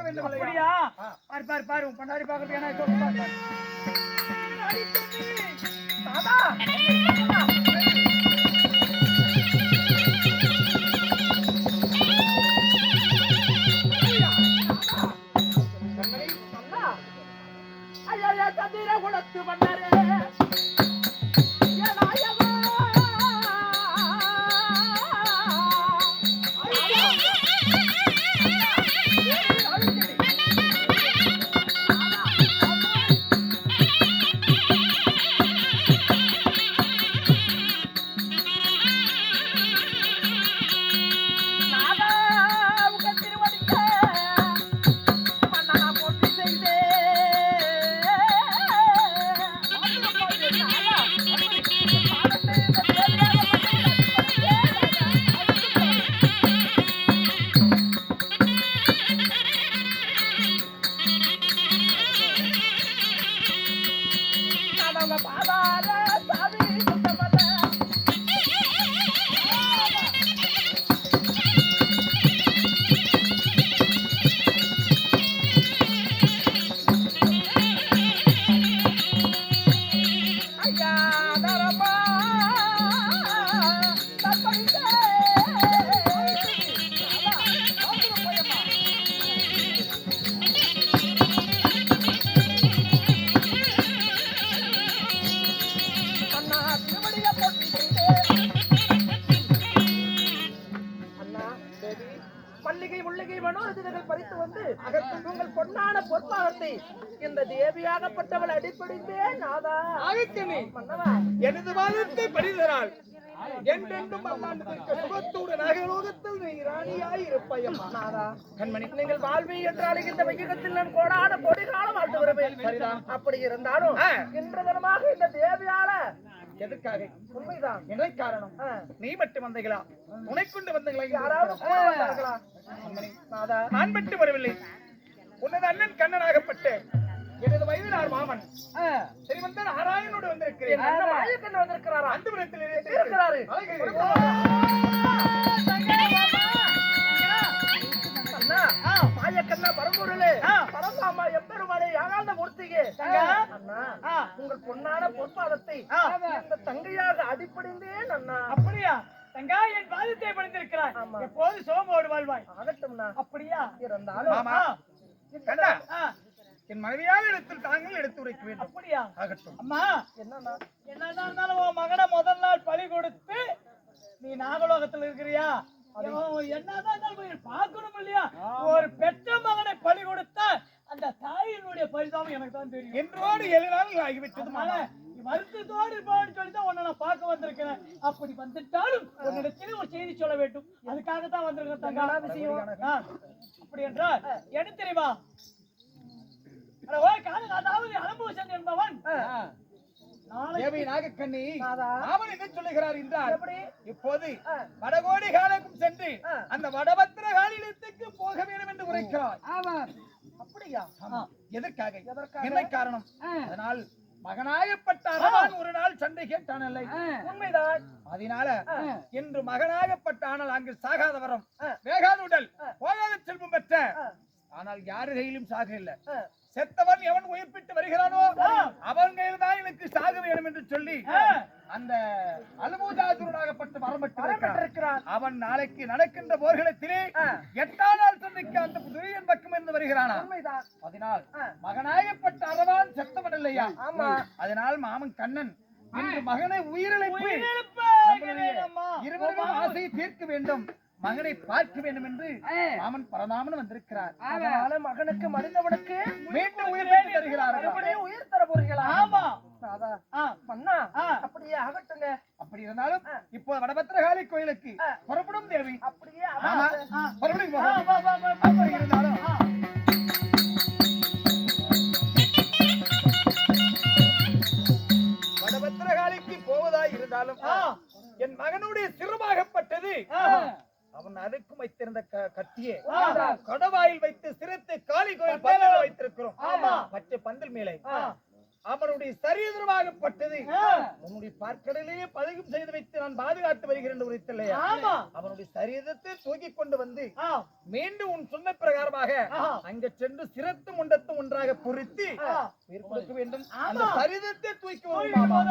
இருக்க வேண்டும் இல்லையா? அப்படியா ஆ. பாரு பாரு பாரு உன் பண்ணாடி பாக்குறது என்ன சொல்லு பாரு பாரு. அடி தம்பி. தாத்தா கண்மணி, அண்ணா. ஐயா, ஐயா, சந்திர குலத்து மன்னரே. என் நாயகா. பொன்னான பொற்பாகத்தை இந்த தேவியாகப்பட்டவள் அடிப்படைந்தே நாதா. ஆதித்யனே, மன்னவா. எனது வாதத்தை படிதரால் என்றென்றும் சுகத்தோடு நீ ராணியாய் இருப்பாயம்மா நாதா. கண்மணி நீங்கள் வாழ்வி அழைக்கின்ற வையகத்தில் நான் கோடான கோடி காலம் வாழ்த்து வருவேன். அப்படி இருந்தாலும் ஆ. இன்று தினமாக இந்த தேவியால எதற்காக உண்மைதான். காரணம். நீ மட்டும் வந்தீங்களா துணை கொண்டு வந்தீங்களா யாராவது வரவில்லை. கண்ணனாகப்பட்டு எனது வயதினார் மாமன். சரி வந்த நாராயணோடு வந்திருக்கிறேன். மாயக்கண்ணன் வந்திருக்கிறாரா? அந்த புறத்தில் இருக்கிறாரு. மாயக்கண்ணா பரம்பூரிலே பரமாமா எப்பெருமானே யாகாந்த மூர்த்திகே. உங்கள் பொன்னான பொற்பாதத்தை இந்த தங்கையாக அடிப்படைந்தேன் அண்ணா. அப்படியா? தங்கா என் பாதத்தை பணிந்திருக்கிறாய். எப்போது சோமோடு வாழ்வாய்? ஆகட்டும்ண்ணா. அப்படியா? இருந்தாலும் என் மனைவியாக எடுத்து தாங்கள் எடுத்து உரைக்க வேண்டும். அப்படியா? ஆகட்டும். அம்மா என்னண்ணா என்னதான் இருந்தாலும் உன் மகனை முதல் நாள் பலி கொடுத்து நீ நாகலோகத்துல இருக்கிறியா? என்னதான் பார்க்கணும் இல்லையா? ஒரு பெற்ற மகனை பலி கொடுத்தா அந்த தாயினுடைய பரிதாபம் எனக்கு தான் தெரியும். என்றோடு ஏழு நாள் ஆகிவிட்டது வருத்தத்தோடு இருப்பான்னு சொல்லி தான் உன்னை நான் பார்க்க வந்திருக்கிறேன். அப்படி வந்துட்டாலும் உன்னிடத்தில் ஒரு செய்தி சொல்ல வேண்டும். அதுக்காக தான் வந்திருக்கேன் தங்கா விஷயம்? அப்படி என்றால் என்ன தெரியுமா? அனுபவசன் என்பவன் தேவி நாகக்கண்ணி. அவன் என்ன சொல்லுகிறார் என்றால் இப்போது. வடகோடி காலக்கும் சென்று. அந்த வடபத்திர காலிடத்துக்கு போக வேண்டும் என்று உரைக்கிறார் அப்படியா ஆமா. எதற்காக எதற்காக? என்ன காரணம் அதனால் மகனாகப்பட்ட அரவான் ஒரு நாள் சண்டை கேட்டான் உண்மைதான் அதனால. இன்று மகனாகப்பட்ட ஆனால் அங்கு சாகாத வரம். வேகாத உடல். போகாத செல்வம் பெற்ற. ஆனால் யாரு கையிலும் சாக இல்லை. செத்தவன் எவன் உயிர்ப்பிட்டு வருகிறானோ. அவன் கையில் தான் எனக்கு சாக வேண்டும் என்று சொல்லி. அந்த அலுமூதாசுரனாகப்பட்ட வரம் பெற்று இருக்கிறான். வரப்பட்டிருக்கிறான் அவன் நாளைக்கு நடக்கின்ற போர்க்களத்திலே ஆ. எட்டாம் நாள் சந்தைக்கு அந்த துரியன் பக்கம் இருந்து வருகிறானா அதனால் ஆ. மகனாகப்பட்ட அரவான் செத்தவன் இல்லையா ஆமா. அதனால் மாமன் கண்ணன் இன்று மகனை உயிரிழப்பு. இருவரும் ஆசையை தீர்க்க வேண்டும் மகனை பார்க்க வேண்டும் என்று மாமன் பரதாமன் வந்திருக்கிறார். அதனால மகனுக்கு மனிதவனுக்கு மீண்டும் உயிர் தருகிறார் உயிர் தர போறீங்களா ஆமா. மன்னா. அப்படியே ஆகட்டுங்க. அப்படி இருந்தாலும் இப்போ வடபத்திரகாளி கோயிலுக்கு. புறப்படும் தேவி. அப்படியே இருந்தாலும். வடபத்திரகாளிக்கு போவதாய் இருந்தாலும். என் மகனுடைய சிறுமாகப்பட்டது. அவன் அறுக்கும் வைத்திருந்த கத்தியே. கடவாயில் வைத்து சிறுத்து காளி கோயில் பந்தல் வைத்திருக்கிறோம். பச்சை பந்தல் மேலே. அவனுடைய சரீரமாகப்பட்டது ஆ. உன்னுடைய பார்க்கடலையே பதகம் செய்து வைத்து நான் பாதுகாத்து வருகிறேன் உரைத்தில்லையா ஆமா அவனுடைய சரீரத்தை தூக்கி கொண்டு வந்து. மீண்டும் உன் சொன்ன பிரகாரமாக. அங்க சென்று சிரத்து முண்டத்தும் ஒன்றாக பொருத்தி. உயிர் கொடுக்க வேண்டும். அந்த சரிதத்தை தூக்கி தூக்கி வரும்